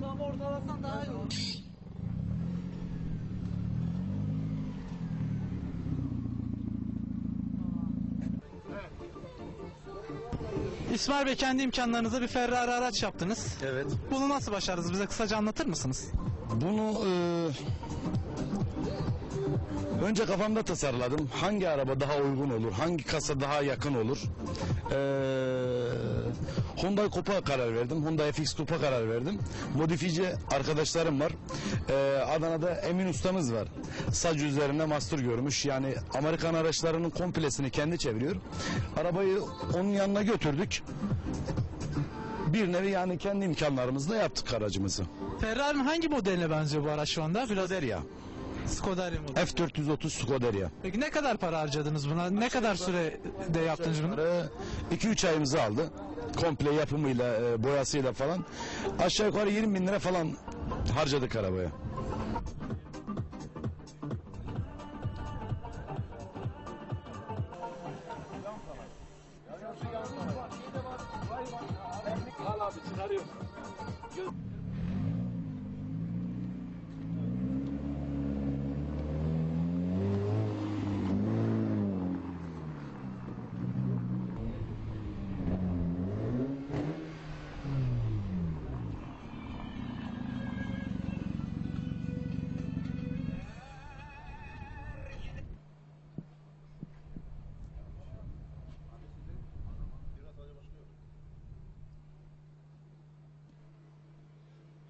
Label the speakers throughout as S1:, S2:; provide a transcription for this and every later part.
S1: Tam ortalasan daha iyi olur. İsmail Bey kendi imkanlarınızla bir Ferrari araç yaptınız.
S2: Evet.
S1: Bunu nasıl başardınız? Bize kısaca anlatır mısınız?
S2: Bunu e, önce kafamda tasarladım. Hangi araba daha uygun olur? Hangi kasa daha yakın olur? E, Hyundai Coupe'a karar verdim. Hyundai FX Coupe'a karar verdim. Modifici arkadaşlarım var. E, Adana'da Emin ustamız var. Sac üzerine master görmüş. Yani Amerikan araçlarının komplesini kendi çeviriyor. Arabayı onun yanına götürdük. Bir nevi yani kendi imkanlarımızla yaptık aracımızı.
S1: Ferrari'nin hangi modeline benziyor bu araç şu anda?
S2: Scuderia.
S1: Scuderia modeli.
S2: F430 Scuderia.
S1: Peki ne kadar para harcadınız buna? Ne kadar sürede yaptınız bunu?
S2: 2-3 ayımızı aldı. Komple yapımıyla, e, boyasıyla falan. Aşağı yukarı 20 bin lira falan harcadık arabaya. çıkarıyor.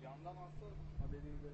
S3: Yandan alsa haberiyle.